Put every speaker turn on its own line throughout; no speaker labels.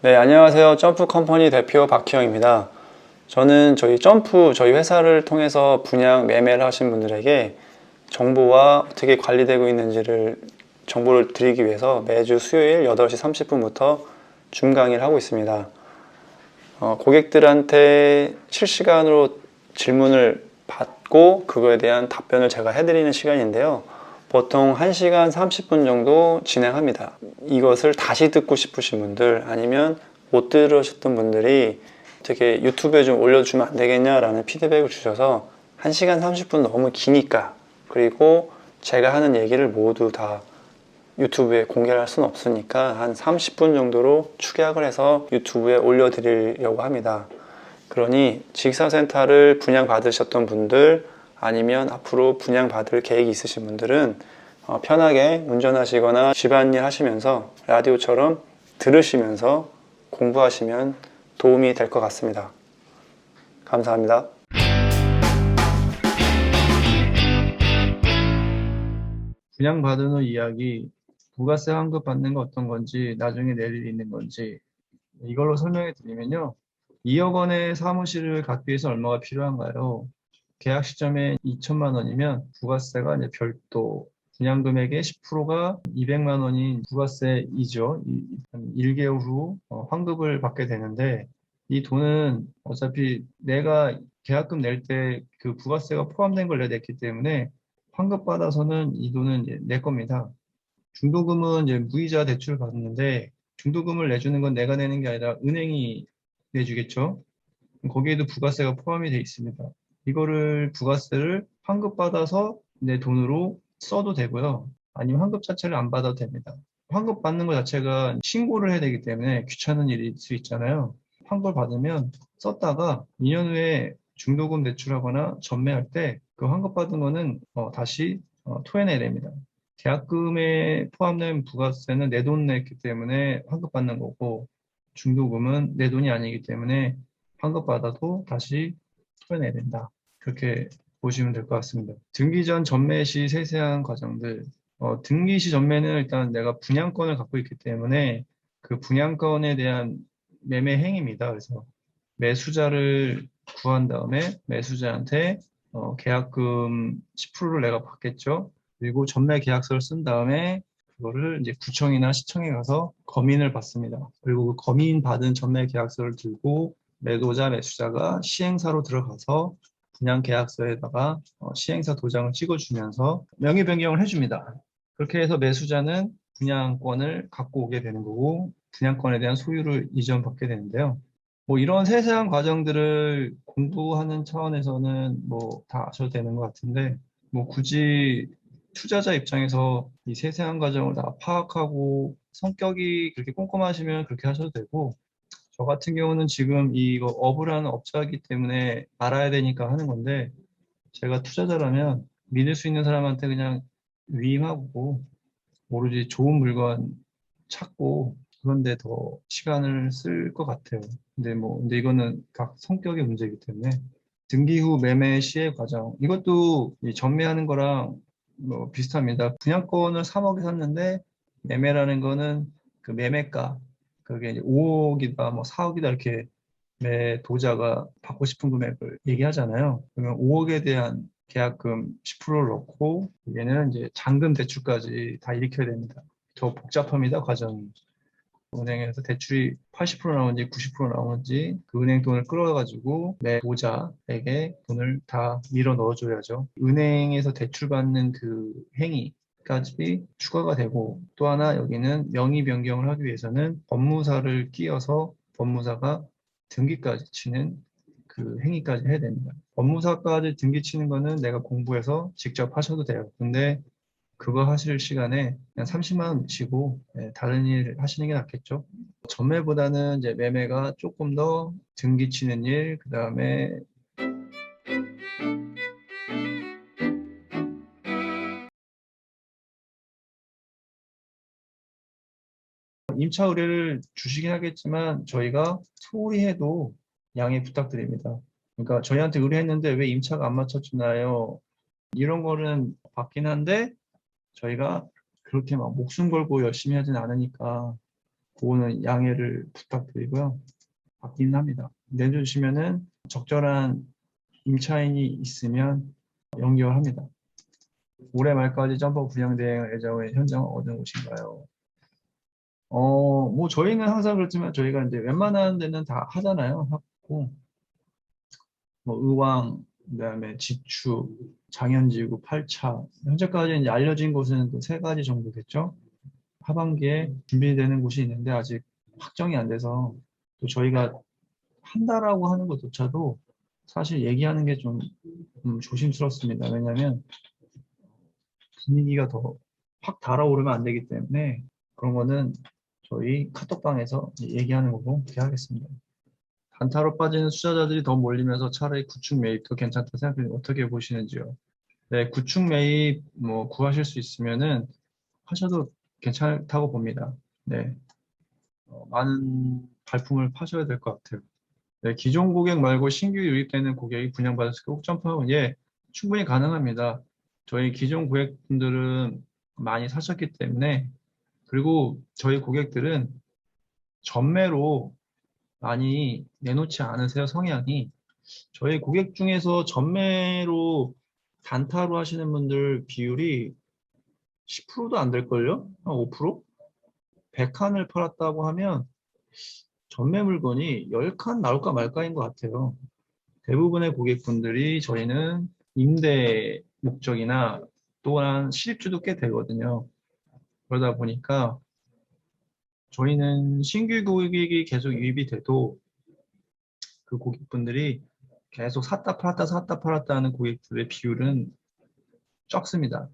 네, 안녕하세요. 점프 컴퍼니 대표 박희영입니다. 저는 저희 점프, 저희 회사를 통해서 분양 매매를 하신 분들에게 정보와 어떻게 관리되고 있는지를 정보를 드리기 위해서 매주 수요일 8시 30분부터 줌 강의를 하고 있습니다. 어, 고객들한테 실시간으로 질문을 받고 그거에 대한 답변을 제가 해드리는 시간인데요. 보통 1시간 30분 정도 진행합니다. 이것을 다시 듣고 싶으신 분들 아니면 못 들으셨던 분들이 어떻게 유튜브에 좀 올려주면 안 되겠냐라는 피드백을 주셔서 1시간 30분 너무 기니까 그리고 제가 하는 얘기를 모두 다 유튜브에 공개를 할 수는 없으니까 한 30분 정도로 축약을 해서 유튜브에 올려드리려고 합니다. 그러니 직사센터를 분양받으셨던 분들 아니면 앞으로 분양받을 계획이 있으신 분들은 어, 편하게 운전하시거나 집안일 하시면서 라디오처럼 들으시면서 공부하시면 도움이 될 것 같습니다. 감사합니다.
분양받은 후 이야기, 부가세 환급 받는 거 어떤 건지, 나중에 낼 일이 있는 건지, 이걸로 설명해 드리면요. 2억 원의 사무실을 갖기 위해서 얼마가 필요한가요? 계약 시점에 2천만 원이면 부가세가 이제 별도, 분양 금액의 10%가 200만 원인 부가세이죠. 1개월 후 어, 환급을 받게 되는데, 이 돈은 어차피 내가 계약금 낼 때 그 부가세가 포함된 걸 내냈기 때문에 환급 받아서는 이 돈은 내 겁니다. 중도금은 이제 무이자 대출 받는데 중도금을 내주는 건 내가 내는 게 아니라 은행이 내주겠죠. 거기에도 부가세가 포함이 되어 있습니다. 이거를 부가세를 환급 받아서 내 돈으로 써도 되고요. 아니면 환급 자체를 안 받아도 됩니다. 환급 받는 것 자체가 신고를 해야 되기 때문에 귀찮은 일일 수 있잖아요. 환급 받으면 썼다가 2년 후에 중도금 대출하거나 전매할 때 그 환급 받은 거는 어, 다시 어, 토해내야 됩니다. 계약금에 포함된 부가세는 내 돈 냈기 때문에 환급 받는 거고 중도금은 내 돈이 아니기 때문에 환급 받아도 다시 토해내야 된다. 그렇게 보시면 될 것 같습니다. 등기 전 전매 시 세세한 과정들 어, 등기 시 전매는 일단 내가 분양권을 갖고 있기 때문에 그 분양권에 대한 매매 행위입니다. 그래서 매수자를 구한 다음에 매수자한테 어, 계약금 10%를 내가 받겠죠. 그리고 전매 계약서를 쓴 다음에 그거를 이제 구청이나 시청에 가서 검인을 받습니다. 그리고 그 검인 받은 전매 계약서를 들고 매도자, 매수자가 시행사로 들어가서 분양 계약서에다가 어, 시행사 도장을 찍어주면서 명의 변경을 해줍니다. 그렇게 해서 매수자는 분양권을 갖고 오게 되는 거고 분양권에 대한 소유를 이전받게 되는데요. 뭐 이런 세세한 과정들을 공부하는 차원에서는 뭐 다 아셔도 되는 것 같은데 뭐 굳이 투자자 입장에서 이 세세한 과정을 다 파악하고 성격이 그렇게 꼼꼼하시면 그렇게 하셔도 되고 저 같은 경우는 지금 이거 업을 하는 업자이기 때문에 알아야 되니까 하는 건데 제가 투자자라면 믿을 수 있는 사람한테 그냥 위임하고 오로지 좋은 물건 찾고 그런데 더 시간을 쓸 것 같아요. 근데 뭐 근데 이거는 각 성격의 문제이기 때문에 등기 후 매매 시의 과정 이것도 이 전매하는 거랑 뭐 비슷합니다. 분양권을 3억에 샀는데 매매라는 거는 그 매매가 그게 이제 5억이다 뭐 4억이다 이렇게 매 도자가 받고 싶은 금액을 얘기하잖아요. 그러면 5억에 대한 계약금 10%를 넣고 얘는 이제 잔금 대출까지 다 일으켜야 됩니다. 더 복잡합니다 과정이. 은행에서 대출이 80% 나오는지 90% 나오는지 그 은행 돈을 끌어가지고 내 보자에게 돈을 다 밀어 넣어줘야죠. 은행에서 대출받는 그 행위 까지 추가가 되고 또 하나 여기는 명의 변경을 하기 위해서는 법무사를 끼워서 법무사가 등기까지 치는 그 행위까지 해야 됩니다. 법무사까지 등기 치는 거는 내가 공부해서 직접 하셔도 돼요. 근데 그거 하실 시간에 그냥 30만 원 치고 예, 다른 일 하시는 게 낫겠죠. 전매보다는 이제 매매가 조금 더 등기 치는 일, 그 다음에 임차 의뢰를 주시긴 하겠지만 저희가 소홀히 해도 양해 부탁드립니다. 그러니까 저희한테 의뢰했는데 왜 임차가 안 맞춰주나요? 이런 거는 받긴 한데 저희가 그렇게 막 목숨 걸고 열심히 하진 않으니까 그거는 양해를 부탁드리고요. 받기는 합니다. 내주시면은 적절한 임차인이 있으면 연결합니다. 올해 말까지 점퍼 분양 대행 예정의 현장은 어느 곳인가요? 어, 뭐 저희는 항상 그렇지만 저희가 이제 웬만한 데는 다 하잖아요. 하고 뭐 의왕, 그다음에 지추, 장현지구, 8차 현재까지 이제 알려진 곳은 또 세 가지 정도겠죠. 하반기에 준비되는 곳이 있는데 아직 확정이 안 돼서 또 저희가 한다라고 하는 것조차도 사실 얘기하는 게좀 조심스럽습니다. 왜냐하면 분위기가 더 확 달아오르면 안 되기 때문에 그런 거는 저희 카톡방에서 얘기하는 거고 그렇게 하겠습니다. 단타로 빠지는 투자자들이 더 몰리면서 차라리 구축 매입도 괜찮다 생각해요. 어떻게 보시는지요? 네, 구축 매입 뭐 구하실 수 있으면은 하셔도 괜찮다고 봅니다. 네, 어, 많은 발품을 파셔야 될 것 같아요. 네, 기존 고객 말고 신규 유입되는 고객이 분양받았을 때꼭 점프하면 예, 충분히 가능합니다. 저희 기존 고객분들은 많이 사셨기 때문에 그리고 저희 고객들은 전매로 많이 내놓지 않으세요, 성향이. 저희 고객 중에서 전매로 단타로 하시는 분들 비율이 10%도 안 될걸요? 한 5%? 100칸을 팔았다고 하면 전매 물건이 10칸 나올까 말까인 것 같아요. 대부분의 고객분들이 저희는 임대 목적이나 또한 실입주도 꽤 되거든요. 그러다 보니까 저희는 신규 고객이 계속 유입이 돼도 그 고객분들이 계속 샀다 팔았다 샀다 팔았다 하는 고객들의 비율은 적습니다.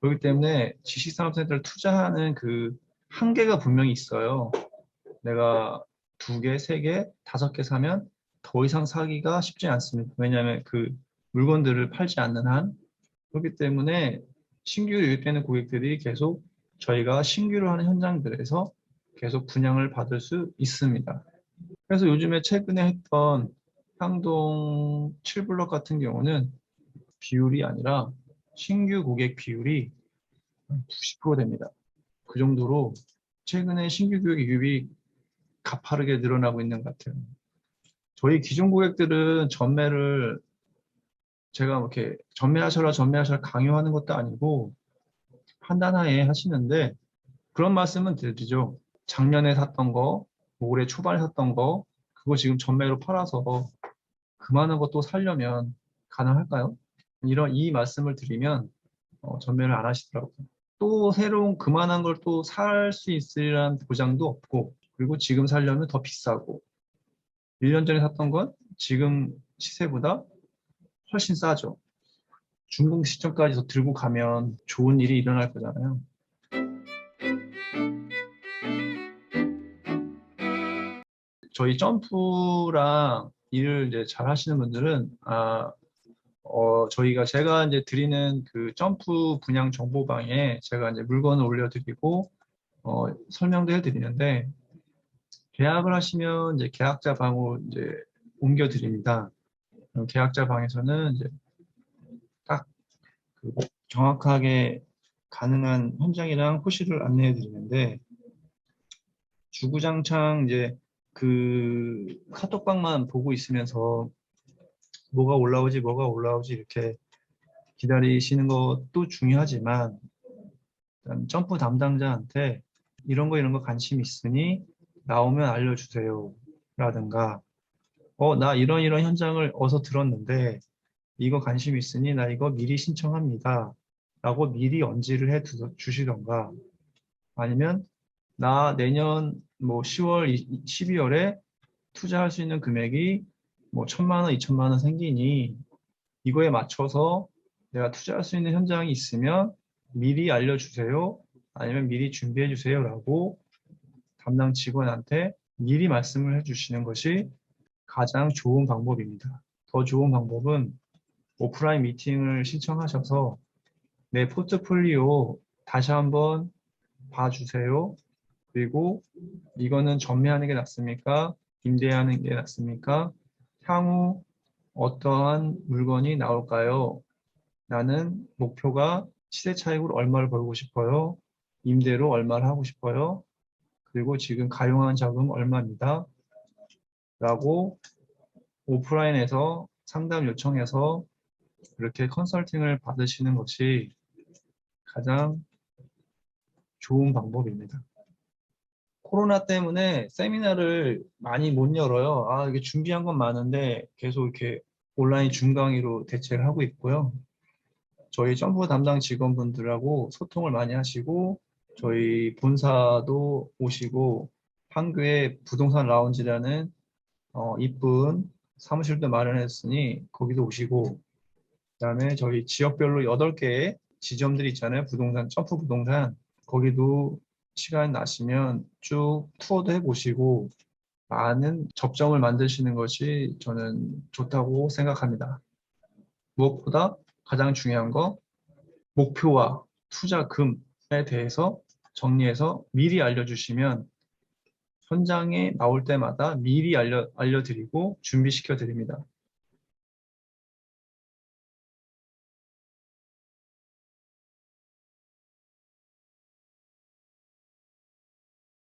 그렇기 때문에 지식산업센터를 투자하는 그 한계가 분명히 있어요. 내가 두 개, 세 개, 다섯 개 사면 더 이상 사기가 쉽지 않습니다. 왜냐하면 그 물건들을 팔지 않는 한 그렇기 때문에 신규 유입되는 고객들이 계속 저희가 신규로 하는 현장들에서 계속 분양을 받을 수 있습니다. 그래서 요즘에 최근에 했던 향동 7블럭 같은 경우는 비율이 아니라 신규 고객 비율이 90% 됩니다. 그 정도로 최근에 신규 고객 유입이 가파르게 늘어나고 있는 것 같아요. 저희 기존 고객들은 전매를 제가 뭐 이렇게 전매하셔라 전매하셔라 강요하는 것도 아니고 판단하에 하시는데 그런 말씀은 드리죠. 작년에 샀던 거, 뭐 올해 초반에 샀던 거, 그거 지금 전매로 팔아서 그만한 것도 살려면 가능할까요? 이런 이 말씀을 드리면 어, 전매를 안 하시더라고요. 또 새로운 그만한 걸 또 살 수 있으리란 보장도 없고 그리고 지금 살려면 더 비싸고 1년 전에 샀던 건 지금 시세보다 훨씬 싸죠. 중공 시점까지 더 들고 가면 좋은 일이 일어날 거잖아요. 저희 점프랑 일을 이제 잘 하시는 분들은 아, 어, 저희가 제가 이제 드리는 그 점프 분양 정보방에 제가 이제 물건을 올려드리고 어, 설명도 해드리는데 계약을 하시면 이제 계약자 방으로 이제 옮겨드립니다. 계약자 방에서는 이제 딱 그 정확하게 가능한 현장이랑 호실을 안내해 드리는데 주구장창 이제 그 카톡방만 보고 있으면서 뭐가 올라오지 뭐가 올라오지 이렇게 기다리시는 것도 중요하지만 점프 담당자한테 이런 거 이런 거 관심 있으니 나오면 알려주세요 라든가 어 나 이런 이런 현장을 어서 들었는데 이거 관심 있으니 나 이거 미리 신청합니다 라고 미리 언지를 해 두- 주시던가 아니면 나 내년 뭐 10월, 12월에 투자할 수 있는 금액이 뭐 천만 원, 이천만 원 생기니 이거에 맞춰서 내가 투자할 수 있는 현장이 있으면 미리 알려주세요. 아니면 미리 준비해 주세요. 라고 담당 직원한테 미리 말씀을 해 주시는 것이 가장 좋은 방법입니다. 더 좋은 방법은 오프라인 미팅을 신청하셔서 내 포트폴리오 다시 한번 봐주세요. 그리고 이거는 전매하는 게 낫습니까? 임대하는 게 낫습니까? 향후 어떠한 물건이 나올까요? 나는 목표가 시세 차익으로 얼마를 벌고 싶어요? 임대로 얼마를 하고 싶어요? 그리고 지금 가용한 자금 얼마입니다. 라고 오프라인에서 상담 요청해서 이렇게 컨설팅을 받으시는 것이 가장 좋은 방법입니다. 코로나 때문에 세미나를 많이 못 열어요. 아, 이게 준비한 건 많은데 계속 이렇게 온라인 중강의로 대체를 하고 있고요. 저희 점프 담당 직원분들하고 소통을 많이 하시고 저희 본사도 오시고 판교에 부동산 라운지라는 어, 이쁜 사무실도 마련했으니 거기도 오시고 그다음에 저희 지역별로 8개의 지점들이 있잖아요. 부동산, 점프 부동산. 거기도 시간 나시면 쭉 투어도 해보시고 많은 접점을 만드시는 것이 저는 좋다고 생각합니다. 무엇보다 가장 중요한 거 목표와 투자금에 대해서 정리해서 미리 알려주시면 현장에 나올 때마다 미리 알려, 알려드리고 준비시켜 드립니다.